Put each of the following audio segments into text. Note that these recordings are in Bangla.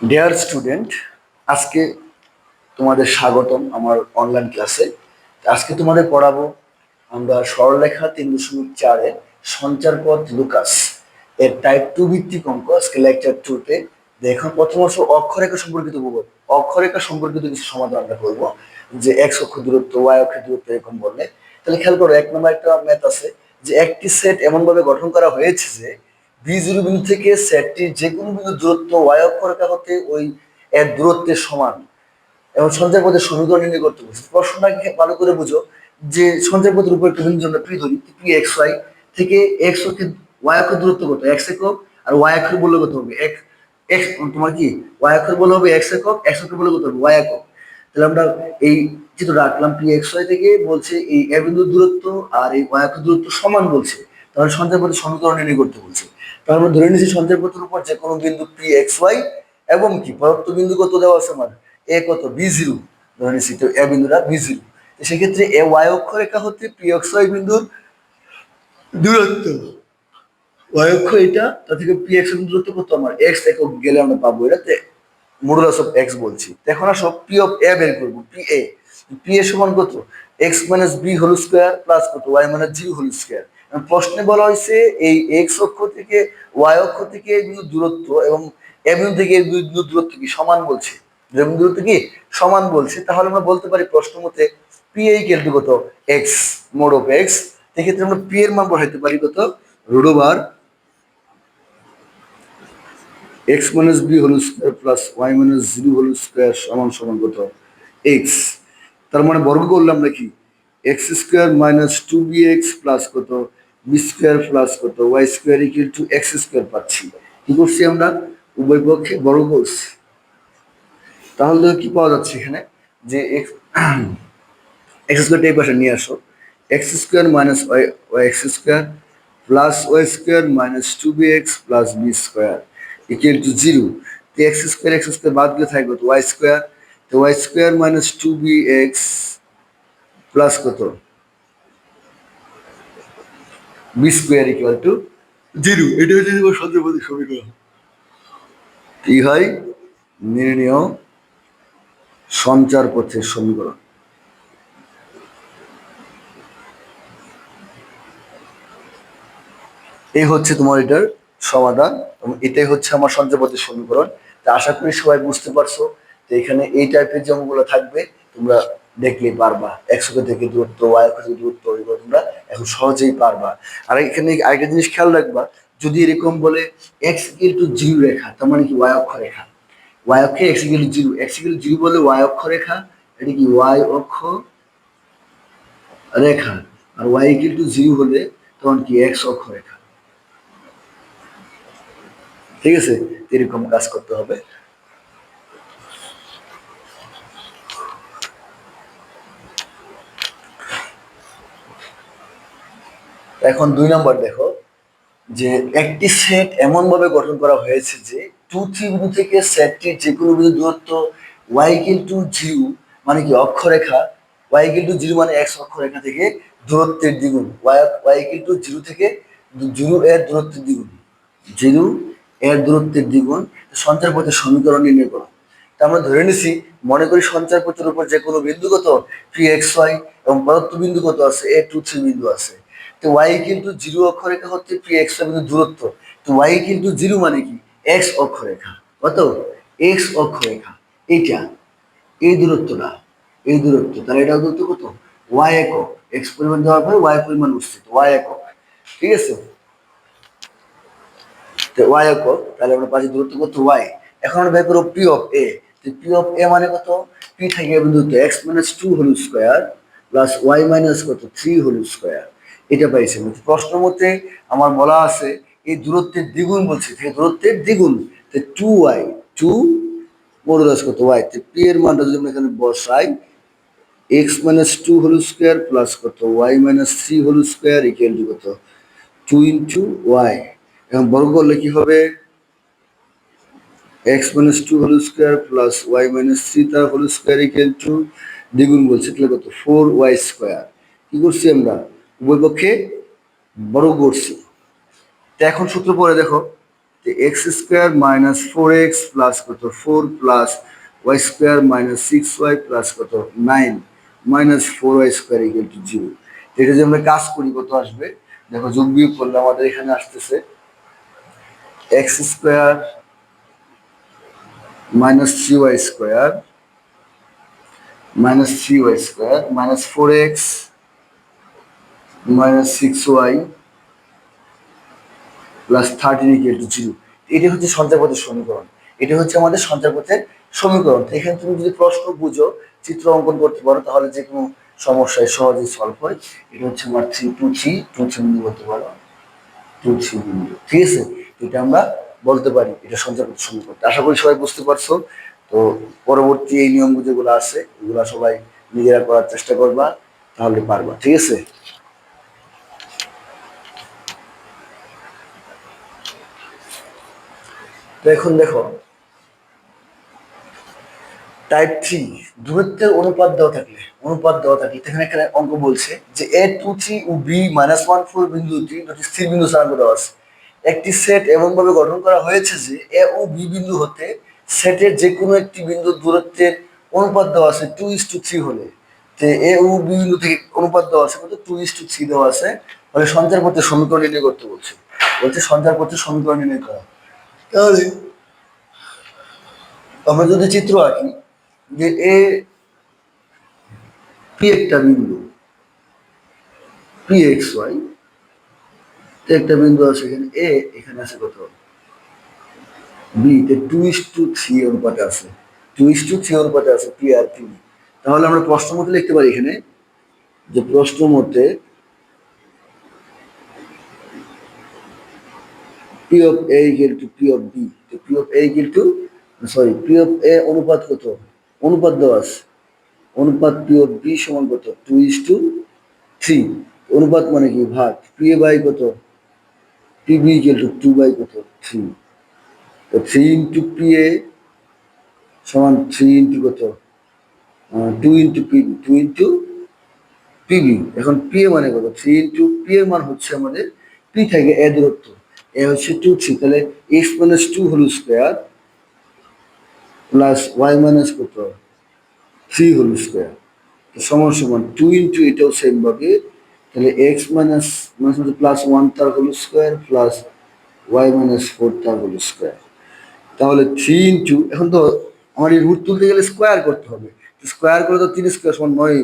ডিয়ার স্টুডেন্ট আজকে তোমাদের স্বাগতম আমার অনলাইন ক্লাসে আজকে তোমাদের পড়াবো আমরা সরলরেখা তিন দশমিক চারে সঞ্চারপথ লুকাস এর টাইপ টু ভিত্তিক অঙ্ক। আজকে লেকচার টুতে দেখুন প্রথম অংশ অক্ষরেখা সম্পর্কিত বলব অক্ষরেখা সম্পর্কিত কিছু সমাধান আমরা করব, যে এক্স অক্ষ দূরত্ব ওয়াই অক্ষ দূরত্ব এরকম বললে। তাহলে খেয়াল করো, এক নম্বর একটা ম্যাথ আছে যে একটি সেট এমন ভাবে গঠন করা হয়েছে যে বি বিন্দু থেকে সেটটির যে কোনো বিন্দু দূরত্ব ওয়াই অক্ষরেখা হতে ওই এর দূরত্বের সমান। এবং সঞ্চয় পথের সমীকরণ নির্ণয় করতে বলছে প্রশ্নটাকে ভালো করে বুঝো, যে সঞ্চয় পথের উপর একটা বিন্দু আমরা পি ধরি পি এক্স ওয়াই থেকে এক্স অক্ষে ওয়াই অক্ষের দূরত্ব কত? এক্স একক আর ওয়াই অক্ষের বললে কত হবে? এক এক্স তোমার কি? ওয়াই অক্ষের বলে হবে এক্স একক এক্স অক্ষের বলে কত হবে? ওয়াই একক। তাহলে আমরা এই যেহেতু রাখলাম পি এক্স ওয়াই থেকে, বলছে এই এ বিন্দুর দূরত্ব আর এই ওয়াই অক্ষের দূরত্ব সমান বলছে। তাহলে সঞ্চয় পথের সমীকরণ নির্ণয় করতে বলছে। আমরা ধরে নিচ্ছি সঞ্চয় পথের উপর যে কোনো বিন্দু পি এক্স ওয়াই এবং কি? পদার্থ বিন্দু কত দেওয়া আছে আমার এ কত? বি জিরো ধরে নিচ্ছি তো এ বিন্দুটা বি জিরো সেক্ষেত্রে এ ওয়াই অক্ষরেখা হচ্ছে পি এক্স ওয়াই বিন্দুর দূরত্ব। ওয়াই অক্ষ এটা তা থেকে পি এক্স দূরত্ব কত আমার? এক্স একক গেলে আমরা পাবো এটাতে মডুলাস অফ এক্স বলছি। এখন আসো পি অফ এ বের করব পি এ পি এ সমান কত? X minus B whole square plus কত? Y minus zero whole square প্রশ্নে বলা হয়েছে, এই এক্স অক্ষ থেকে ওয়াই অক্ষ থেকে বিন্দুর দূরত্ব এবং এ থেকে বিন্দুর দূরত্ব কি সমান বলছে? বিন্দুর দূরত্ব কি সমান বলছে, তাহলে আমরা বলতে পারি প্রশ্ন মতে পি এই কেলটু কত এক্স মোড অফ এক্স এক্ষেত্রে আমরা পি এর মান বসাইতে পারি কত? Root over x minus B whole square plus y minus zero whole square সমান সমান কত? এক্স তার মানে বর্গ করলাম নাকি x square minus two B x plus কত? বি স্কোয়ার প্লাস কত? Y square equal to x square পাচ্ছি। কি করছি আমরা? উভয় পক্ষে বড় করছি। তাহলে কি পাওয়া যাচ্ছে এখানে? যে এক্স এক্স স্কোয়ারটা এই পাশে নিয়ে আসো। X square minus y y x square plus y square minus two B x plus B square equal to zero তো এক্স স্কোয়ার এক্স স্কোয়ার বাদ দিয়ে থাকবে তো ওয়াই স্কোয়ার। তো y square minus two B x plus কত? B square equal to zero এটা হচ্ছে তোমার সন্দ্রপতি সমীকরণ। কি হয় নির্ণয় সঞ্চার পথের সমীকরণ। এই হচ্ছে তোমার এটার সমাধান এবং এটাই হচ্ছে আমার সঞ্চয়পথের সমীকরণ। তা আশা করি সবাই বুঝতে পারছ তো এখানে এই টাইপের যে থাকবে তোমরা দেখলেই পারবা। একশো থেকে দূরত্ব ওয়াই থেকে দূরত্ব এগুলো তোমরা এখন সহজেই পারবা। আর এখানে আরেকটা জিনিস খেয়াল রাখবা, যদি এরকম বলে এক্স ইকুয়াল টু জিরো রেখা, তার মানে কি ওয়াই অক্ষ রেখা? ওয়াই অক্ষে x equal to zero x equal zero বলে ওয়াই অক্ষ রেখা, এটা কি ওয়াই অক্ষ রেখা? আর ওয়াই ইকুয়াল টু জিরো হলে তখন কি এক্স অক্ষ রেখা? ঠিক আছে? এরকম কাজ করতে হবে। এখন দুই নম্বর দেখো, যে একটি সেট এমন ভাবে গঠন করা হয়েছে যে টু থ্রি বিন্দু থেকে সেটটির যে কোনো বিন্দু দূরত্ব ওয়াই কিল টু জিরো মানে কি অক্ষরেখা ওয়াই কিল টু জিরো মানে এক্স অক্ষরেখা থেকে দূরত্বের দ্বিগুণ y y equal to zero থেকে জিরো এর দূরত্বের দ্বিগুণ জিরো এর দূরত্বের দ্বিগুণ সঞ্চার পথের সমীকরণ নির্ণয় করো। তা আমরা ধরে নিছি, মনে করি সঞ্চার পথের উপর যে কোনো বিন্দুগত পি এক্স ওয়াই এবং পদার্থ বিন্দুগত আছে এ টু থ্রি বিন্দু আছে। তো ওয়াই কিন্তু জিরো অক্ষরেখা হচ্ছে পি এক্স বিন্দু দূরত্ব। তো ওয়াই কিন্তু জিরো মানে কি? এক্স অক্ষরেখা। কত? এক্স অক্ষরেখা। এইটা। এই দূরত্বটা। এই দূরত্ব। তাহলে এটা দূরত্ব কত? ওয়াই একক। এক্স পরিমাণ দেওয়ার পরে ওয়াই পরিমাণ উচ্ছিত ওয়াই একক। ঠিক আছে? তো ওয়াই একক। তাহলে আমরা পাচ্ছি দূরত্ব কত? ওয়াই এখন আমরা বের P of A P of A মানে কত? পি থেকে বিন্দুতে x minus two whole square plus y minus কত? থ্রি হোল স্কোয়ার এটা পাইছে। প্রশ্ন মতে আমার বলা আছে, এই দূরত্বের দ্বিগুণ বলছে। থেকে দূরত্বের দ্বিগুণ টু ওয়াই টু মডুলাস কত? ওয়াই পি এর মানটা যদি এখানে বসাই x minus two whole square plus কত? Y minus three whole square equal to কত? টু ইন্টু ওয়াই এখন বর্গ করলে কি হবে? X minus two whole square plus y minus three তার হোল স্কোয়ার ইকুয়াল টু দ্বিগুণ বলছে, তাহলে কত? ফোর ওয়াই স্কোয়ার কি করছি আমরা? উভয় পক্ষে বড় করছি তো এখন সূত্র পরে দেখো যে x square minus four x plus কত four plus y square minus six y plus কত nine minus four y square equal to zero এটা যদি আমরা কাজ করি, কত আসবে? দেখো যোগ বিয়োগ করলে আমাদের এখানে আসতেছে x square minus three y square minus three y square minus four x minus six y plus thirteen equal to zero এটি হচ্ছে সঞ্চয়পথের সমীকরণ। এটা হচ্ছে আমাদের সঞ্চয়পথের সমীকরণ। এখানে তুমি যদি প্রশ্ন বুঝো, চিত্র অঙ্কন করতে পারো, তাহলে যে কোনো সমস্যায় সহজেই সলভ হয়। এটা হচ্ছে আমার three two three two three বিন্দু করতে পারো। টু থ্রি বিন্দু। ঠিক আছে? এটা আমরা বলতে পারি, এটা সঞ্চয়পথের সমীকরণ। আশা করি সবাই বুঝতে পারছ। তো পরবর্তী এই নিয়মগুলো যেগুলো আছে, এগুলো সবাই নিজেরা করার চেষ্টা করবা, তাহলে পারবা। ঠিক আছে? এখন দেখো টাইপ থ্রি দূরত্বের অনুপাত দেওয়া থাকলে, অনুপাত দেওয়া থাকলে এখানে একটা অঙ্ক বলছে যে এ টু থ্রি ও বি মাইনাস ওয়ান ফোর বিন্দু দুটি দুটি স্থির বিন্দু স্থানাঙ্ক দেওয়া আছে। একটি সেট এমনভাবে গঠন করা হয়েছে যে এ ও বি বিন্দু হতে সেটের যে কোনো একটি বিন্দুর দূরত্বের অনুপাত দেওয়া আছে টু ইস টু থ্রি হলে। যে এ ও বি বিন্দু থেকে অনুপাত দেওয়া আছে কত? টু ইস টু থ্রি দেওয়া আছে। ফলে সঞ্চার পথের সমীকরণ নির্ণয় করতে বলছে। বলছে সঞ্চার পথের সমীকরণ নির্ণয় করা। তাহলে আমরা যদি চিত্র আঁকি যে এ পি একটা বিন্দু পি এক্স ওয়াই একটা বিন্দু আছে এখানে, এ এখানে আছে কত? বি, তে টু ইস টু থ্রি অনুপাতে আছে টু ইস টু থ্রি অনুপাতে আছে পি আর পি তাহলে আমরা প্রশ্ন মতে লিখতে পারি এখানে যে প্রশ্ন মতে P of A equal to P of B তো P of A equal to sorry P of A অনুপাত কত? অনুপাত আছে অনুপাত পি অফ বি সমান কত? টু ইস টু থ্রি অনুপাত মানে কি? ভাগ। পি এ বাই কত? P B equal to two by কত? থ্রি তো থ্রি ইন্টু পি এ সমান থ্রি ইন্টু কত? Two into P two into PB এখন পি এ মানে কত? থ্রি ইন্টু পি এর মান হচ্ছে আমাদের পি থেকে এ দূরত্ব। এ হচ্ছে টু থ্রি তাহলে x minus two whole square plus y minus কত? থ্রি হোল স্কোয়ার তো সমান সমান টু ইন্টু এটাও সেম ভাবে, তাহলে x minus minus plus one তার whole square plus y minus four তার হোল স্কোয়ার তাহলে থ্রি ইন্টু এখন তো আমার এই রুট তুলতে গেলে স্কোয়ার করতে হবে। স্কোয়ার করে তো তিন স্কোয়ার সমান নয়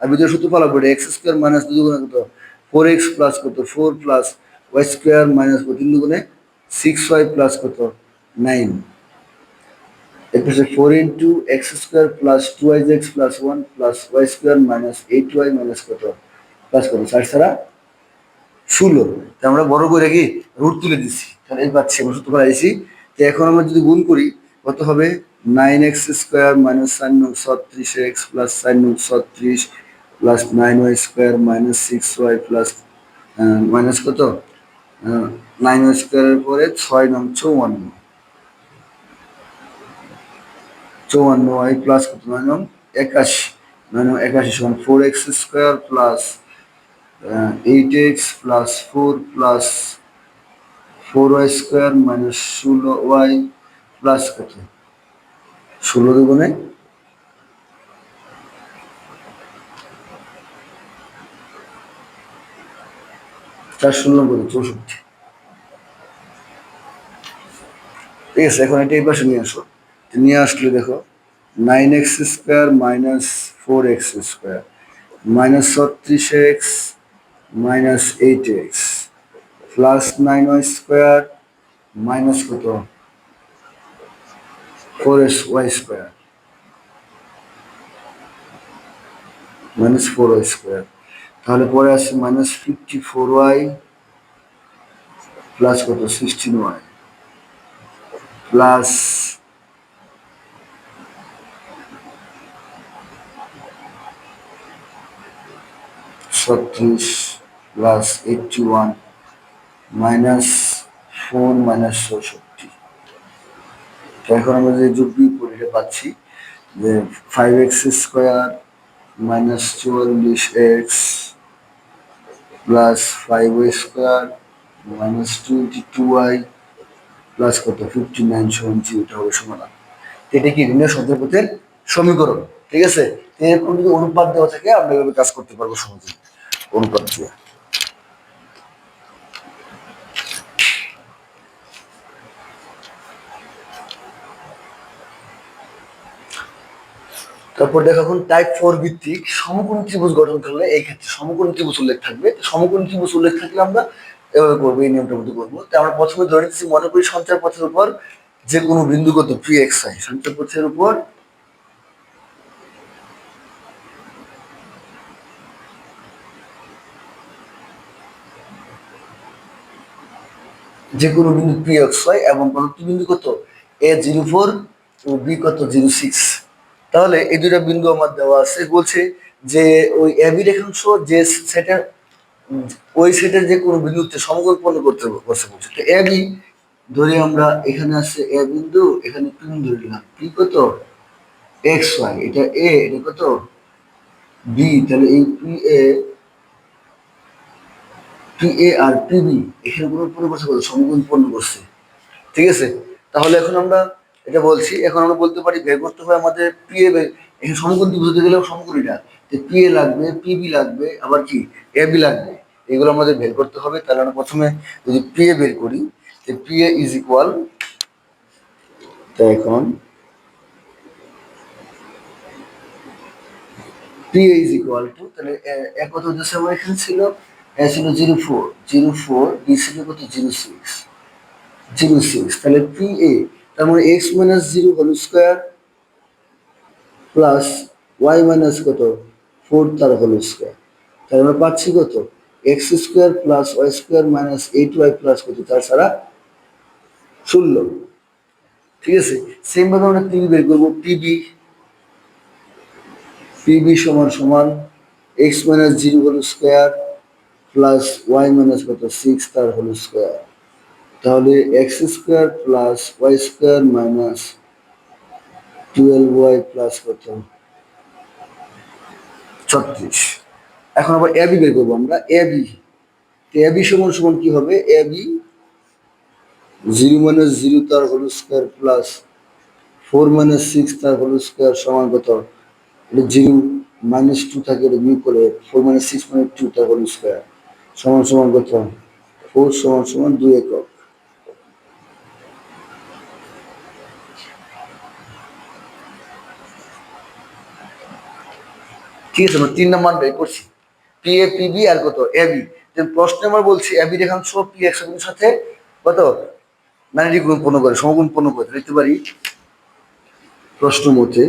আর ভিতরে সূত্র ফলাফল এক্স স্কোয়ার মাইনাস দুগুণে কত? ফোর এক্স প্লাস কত? Four plus y square minus তিন দুগুণে সিক্স ওয়াই প্লাস কত? নাইন এরপর four into x square plus two y x plus one plus y square minus eight y minus কত? প্লাস কত? ষাট ছাড়া ষোলো। তা আমরা বড় করে কি? রুট তুলে দিচ্ছি। তাহলে এই পাচ্ছি, আমরা সূত্র পাইছি তো এখন আমরা যদি গুণ করি, কত হবে? Nine x square minus sign নং ছত্রিশ এক্স প্লাস সাইন নং ছত্রিশ plus nine y square minus six y plus minus কত? নাইন স্কোয়ারের পরে ছয় নং চৌয়ান্ন। চৌয়ান্ন ওয়াই প্লাস কত? নয় নং একাশি। নয় নং একাশি সমান four x square plus eight x plus four plus four y square minus ষোলো ওয়াই প্লাস কত? ষোলো দুগুণে চার ষোলো কত চৌষট্টি। ঠিক আছে, এখন এটা এই পাশে নিয়ে আসো। নিয়ে আসলে দেখো nine x square minus four x square minus ছত্রিশ x minus eight x plus nine y square minus কত? Four S y square minus four y square তাহলে পরে আসছে minus fifty four y plus কত? সিক্সটিন ওয়াই প্লাস ছত্রিশ plus eighty one minus four minus চৌষট্টি এখন আমরা যে যোগ বিয়োগ পাচ্ছি যে ফাইভ এক্স স্কোয়ার মাইনাস চুয়াল্লিশ x plus five y square minus twenty two y plus কত? ফিফটি নাইন সমান জিরোটা হবে সমাধান। এটা কি ঋণের সদ্যপথের সমীকরণ? ঠিক আছে? এরকম যদি অনুপাত দেওয়া থাকে, আমরা এভাবে কাজ করতে পারব সহজে। অনুপাত দিয়ে। তারপর দেখো এখন টাইপ ফোর ভিত্তিক সমকোণ ত্রিভুজ গঠন করলে এই ক্ষেত্রে সমকোণ ত্রিভুজ উল্লেখ থাকবে। সমকোণ ত্রিভুজ উল্লেখ থাকলে আমরা এভাবে করব, এই নিয়মটার মধ্যে করব। তো আমরা প্রথমে ধরে নিচ্ছি, মনে করি সঞ্চার পথের উপর যে কোনো বিন্দুগত পি এক্স আই সঞ্চার পথের উপর যে কোনো বিন্দু পি এক্স ওয়াই এবং পরবর্তী বিন্দু কত এ জিরো ফোর বি কত জিরো সিক্স তাহলে এই দুটা বিন্দু আমার দেওয়া আছে। বলছে যে ওই এবি রেখাংশ যে সেটের ওই সেটের যে কোনো বিন্দুতে সমকল্পন করতে করছে বলছে। তো এবি ধরে আমরা এখানে আছে এ বিন্দু, এখানে পি বিন্দু নিলাম। পি কত? X y. এটা এ, এটা কত? বি। তাহলে এই পি এ পি এ আর পি বি, এখানে কোনো পূর্ণ করছে পূর্ণ করছে। ঠিক আছে? তাহলে এখন আমরা এটা বলছি, এখন আমরা বলতে পারি বের করতে হবে আমাদের পি এ এখানে হতে গেলেও সমকোণীটা। তো পি লাগবে পি বি লাগবে, আবার কি? এ বি লাগবে। এগুলো আমাদের বের করতে হবে, তাহলে আমরা প্রথমে যদি পি এ বের করি, তো পি এ ইজ ইকুয়াল এখন P A is equal to তাহলে এক কত হচ্ছে আমার এখানে ছিল? এ ছিল zero four zero four B কত? জিরো সিক্স জিরো সিক্স তাহলে পি এ তার মানে x minus zero whole square plus y minus কত? ফোর তার হোল স্কোয়ার তাহলে আমরা পাচ্ছি কত? X square plus y square minus eight y plus কত? তার ছাড়া ষোলো। ঠিক আছে? সেম ভাবে আমরা পিবি বের করব। পিবি পিবি সমান সমান x minus zero whole square plus y minus কত? সিক্স তার হোল স্কোয়ার তাহলে x square plus y square minus twelve y plus কত? ছত্রিশ। এখন আবার এবি বের করব আমরা। এবি এবি সমান সমান কি হবে? A B zero minus zero তার whole square plus four minus six তার হোল স্কোয়ার সমান কত? জিরো মাইনাস টু থাকে, এটা বিয়োগ করে four minus six minus two তার হোল স্কোয়ার সমান সমান কত? ফোর সমান সমান দুই একক। ঠিক আছে আমরা তিন নম্বর বের করছি। পি এ পি বি আর কত? এ বি প্রশ্ন নাম্বার বলছি এ বি রেখাংশ পি একশো সাথে কত? মানে গুণ পণ্য করে, সমগুণ পূর্ণ করে লিখতে পারি। প্রশ্ন মতে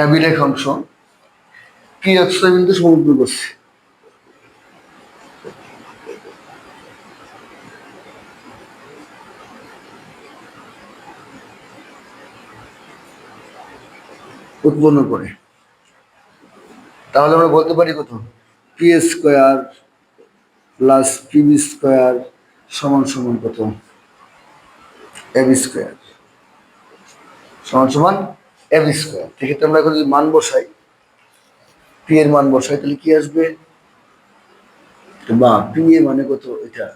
এবি রেখাংশ পি একশো বিন্দু সমুদ্র করছে উৎপন্ন করে। তাহলে আমরা বলতে পারি কত? P square plus P B square সমান সমান কত? এবি স্কোয়ার সমান সমান এবি স্কোয়ার সেক্ষেত্রে আমরা এখন যদি মান বসাই পি এর মান বসাই, তাহলে কি আসবে? বা পি এ মানে কত? এটা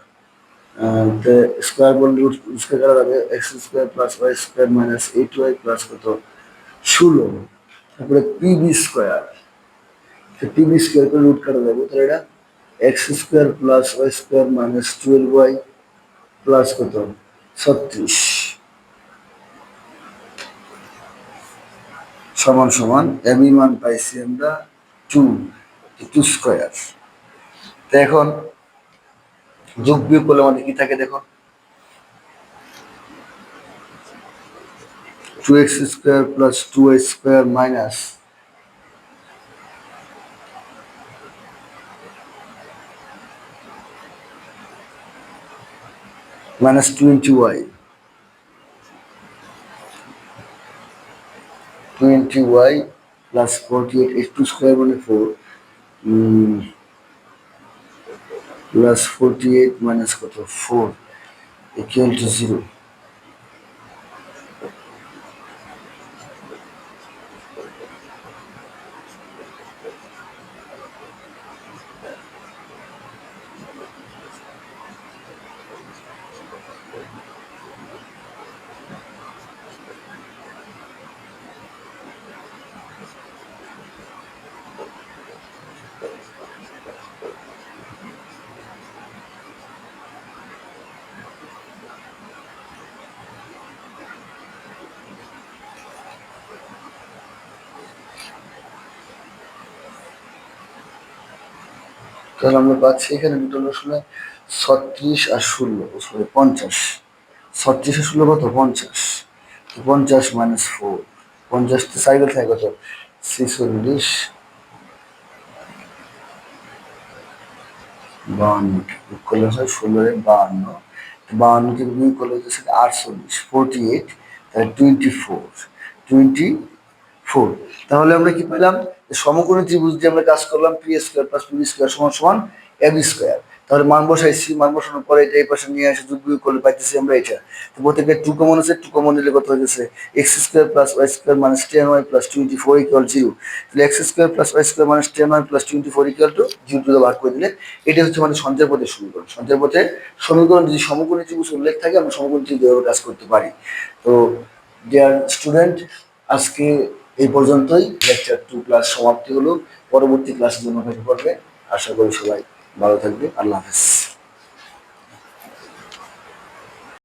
স্কোয়ার বললে স্কোয়ার করা যাবে X square plus Y square minus eight Y plus কত? ষোলো। তারপরে P B square P B square করে রুট কাটা যাবে তাহলে এটা X square plus Y square minus twelve Y plus কত? ছত্রিশ। সমান সমান এবি মান পাইছি আমরা টু টু স্কোয়ার তো এখন যোগ বিয়োগ করলে আমাদের কি থাকে দেখো? Two X square plus two Y square minus minus twenty Y twenty Y plus forty eight X two square মানে four plus forty eight minus কত ফোর ইকুয়াল টু জিরো তাহলে আমরা পাচ্ছি এখানে দুটো হলো শুনে ছত্রিশ আর ষোলো সরি, পঞ্চাশ। ছত্রিশ আর ষোলো কত? পঞ্চাশ। পঞ্চাশ মাইনাস ফোর পঞ্চাশ তো সাইকেল থাকে কত? ছেচল্লিশ। বাহান্ন। করলে হয় ষোলোয় বাহান্ন। বাহান্ন থেকে দুই করলে হচ্ছে আটচল্লিশ। ফোরটি এইট তাহলে টোয়েন্টি ফোর টোয়েন্টি ফোর তাহলে আমরা কি পেলাম? সমকোণী ত্রিভুজ দিয়ে আমরা কাজ করলাম P square plus P square সমান সমান এবি স্কোয়ার তাহলে মান বসাইছি, মান বসানোর পরে এটা এই পাশে নিয়ে এসে যোগ বিয়োগ করলে পাইতেছি আমরা এটা। তো প্রত্যেকে টু কমন আছে টু কমন নিলে কত হয়ে গেছে X square plus Y square minus ten Y plus twenty four equal zero তাহলে X square plus Y square minus ten Y plus twenty four equal to zero two ভাগ করে দিলে এটা হচ্ছে আমাদের সঞ্চয় পথের সমীকরণ। সঞ্চয় পথে সমীকরণ যদি সমকোণী ত্রিভুজ উল্লেখ থাকে, আমরা সমকোণী ত্রিভুজ কাজ করতে পারি। তো ডিয়ার স্টুডেন্ট আজকে এই পর্যন্তই লেকচার টু ক্লাস সমাপ্তি হলো। পরবর্তী ক্লাসের জন্য অপেক্ষা করবে। আশা করি সবাই ভালো থাকবে। আল্লাহ হাফেজ।